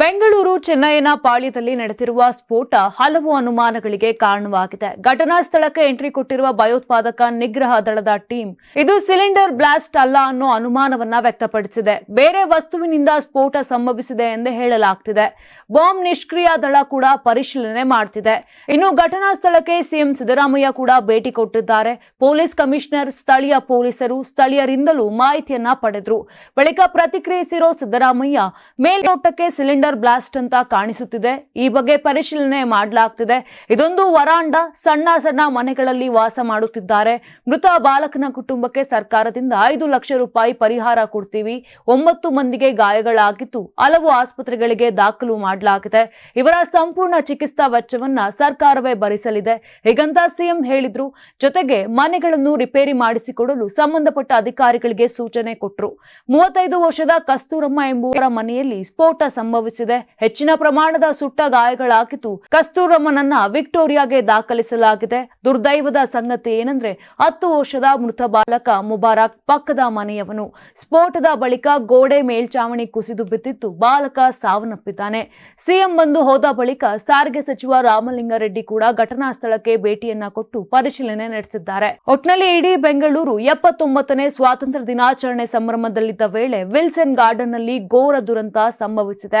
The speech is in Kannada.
ಬೆಂಗಳೂರು ಚೆನ್ನೈನ ಪಾಳ್ಯದಲ್ಲಿ ನಡೆದಿರುವ ಸ್ಫೋಟ ಹಲವು ಅನುಮಾನಗಳಿಗೆ ಕಾರಣವಾಗಿದೆ. ಘಟನಾ ಸ್ಥಳಕ್ಕೆ ಎಂಟ್ರಿ ಕೊಟ್ಟಿರುವ ಭಯೋತ್ಪಾದಕ ನಿಗ್ರಹ ದಳದ ಟೀಮ್ ಇದು ಸಿಲಿಂಡರ್ ಬ್ಲಾಸ್ಟ್ ಅಲ್ಲ ಅನ್ನೋ ಅನುಮಾನವನ್ನ ವ್ಯಕ್ತಪಡಿಸಿದೆ. ಬೇರೆ ವಸ್ತುವಿನಿಂದ ಸ್ಫೋಟ ಸಂಭವಿಸಿದೆ ಎಂದು ಹೇಳಲಾಗ್ತಿದೆ. ಬಾಂಬ್ ನಿಷ್ಕ್ರಿಯ ದಳ ಕೂಡ ಪರಿಶೀಲನೆ ಮಾಡ್ತಿದೆ. ಇನ್ನು ಘಟನಾ ಸ್ಥಳಕ್ಕೆ ಸಿಎಂ ಸಿದ್ದರಾಮಯ್ಯ ಕೂಡ ಭೇಟಿ ಕೊಟ್ಟಿದ್ದಾರೆ. ಪೊಲೀಸ್ ಕಮಿಷನರ್, ಸ್ಥಳೀಯ ಪೊಲೀಸರು ಸ್ಥಳೀಯರಿಂದಲೂ ಮಾಹಿತಿಯನ್ನ ಪಡೆದ್ರು. ಬಳಿಕ ಪ್ರತಿಕ್ರಿಯಿಸಿರೋ ಸಿದ್ದರಾಮಯ್ಯ, ಮೇಲ್ನೋಟಕ್ಕೆ ಸಿಲಿಂಡರ್ ಬ್ಲಾಸ್ಟ್ ಅಂತ ಕಾಣಿಸುತ್ತಿದೆ. ಈ ಬಗ್ಗೆ ಪರಿಶೀಲನೆ ಮಾಡಲಾಗ್ತಿದೆ. ಇದೊಂದು ವರಾಂಡ ಸಣ್ಣ ಸಣ್ಣ ಮನೆಗಳಲ್ಲಿ ವಾಸ ಮಾಡುತ್ತಿದ್ದಾರೆ. ಮೃತ ಬಾಲಕನ ಕುಟುಂಬಕ್ಕೆ ಸರ್ಕಾರದಿಂದ ಐದು ಲಕ್ಷ ರೂಪಾಯಿ ಪರಿಹಾರ ಕೊಡ್ತೀವಿ. ಒಂಬತ್ತು ಮಂದಿಗೆ ಗಾಯಗಳಾಗಿದ್ದು ಹಲವು ಆಸ್ಪತ್ರೆಗಳಿಗೆ ದಾಖಲು ಮಾಡಲಾಗಿದೆ. ಇವರ ಸಂಪೂರ್ಣ ಚಿಕಿತ್ಸಾ ವೆಚ್ಚವನ್ನ ಸರ್ಕಾರವೇ ಭರಿಸಲಿದೆ. ಹೀಗಂತ ಸಿಎಂ ಹೇಳಿದ್ರು, ಜೊತೆಗೆ ಮನೆಗಳನ್ನು ರಿಪೇರಿ ಮಾಡಿಸಿಕೊಡಲು ಸಂಬಂಧಪಟ್ಟ ಅಧಿಕಾರಿಗಳಿಗೆ ಸೂಚನೆ ಕೊಟ್ಟರು ಮೂವತ್ತೈದು ವರ್ಷದ ಕಸ್ತೂರಮ್ಮ ಎಂಬುವರ ಮನೆಯಲ್ಲಿ ಸ್ಫೋಟ ಸಂಭವಿಸಿದೆ. ಹೆಚ್ಚಿನ ಪ್ರಮಾಣದ ಸುಟ್ಟ ಗಾಯಗಳಾಗಿದ್ದು ಕಸ್ತೂರಮ್ಮನನ್ನ ವಿಕ್ಟೋರಿಯಾಗೆ ದಾಖಲಿಸಲಾಗಿದೆ. ದುರ್ದೈವದ ಸಂಗತಿ ಏನಂದ್ರೆ ಹತ್ತು ವರ್ಷದ ಮೃತ ಬಾಲಕ ಮುಬಾರಕ್ ಪಕ್ಕದ ಮನೆಯವನು. ಸ್ಫೋಟದ ಬಳಿಕ ಗೋಡೆ ಮೇಲ್ಚಾವಣಿ ಕುಸಿದು ಬಿದ್ದಿತ್ತು ಬಾಲಕ ಸಾವನ್ನಪ್ಪಿದ್ದಾನೆ. ಸಿಎಂ ಬಂದು ಹೋದ ಬಳಿಕ ಸಾರಿಗೆ ಸಚಿವ ರಾಮಲಿಂಗಾರೆಡ್ಡಿ ಕೂಡ ಘಟನಾ ಸ್ಥಳಕ್ಕೆ ಭೇಟಿಯನ್ನ ಕೊಟ್ಟು ಪರಿಶೀಲನೆ ನಡೆಸಿದ್ದಾರೆ. ಒಟ್ನಲ್ಲಿ ಇಡೀ ಬೆಂಗಳೂರು ಎಪ್ಪತ್ತೊಂಬತ್ತನೇ ಸ್ವಾತಂತ್ರ್ಯ ದಿನಾಚರಣೆ ಸಂಭ್ರಮದಲ್ಲಿದ್ದ ವೇಳೆ ವಿಲ್ಸನ್ ಗಾರ್ಡನ್ನಲ್ಲಿ ಘೋರ ದುರಂತ ಸಂಭವಿಸಿದೆ.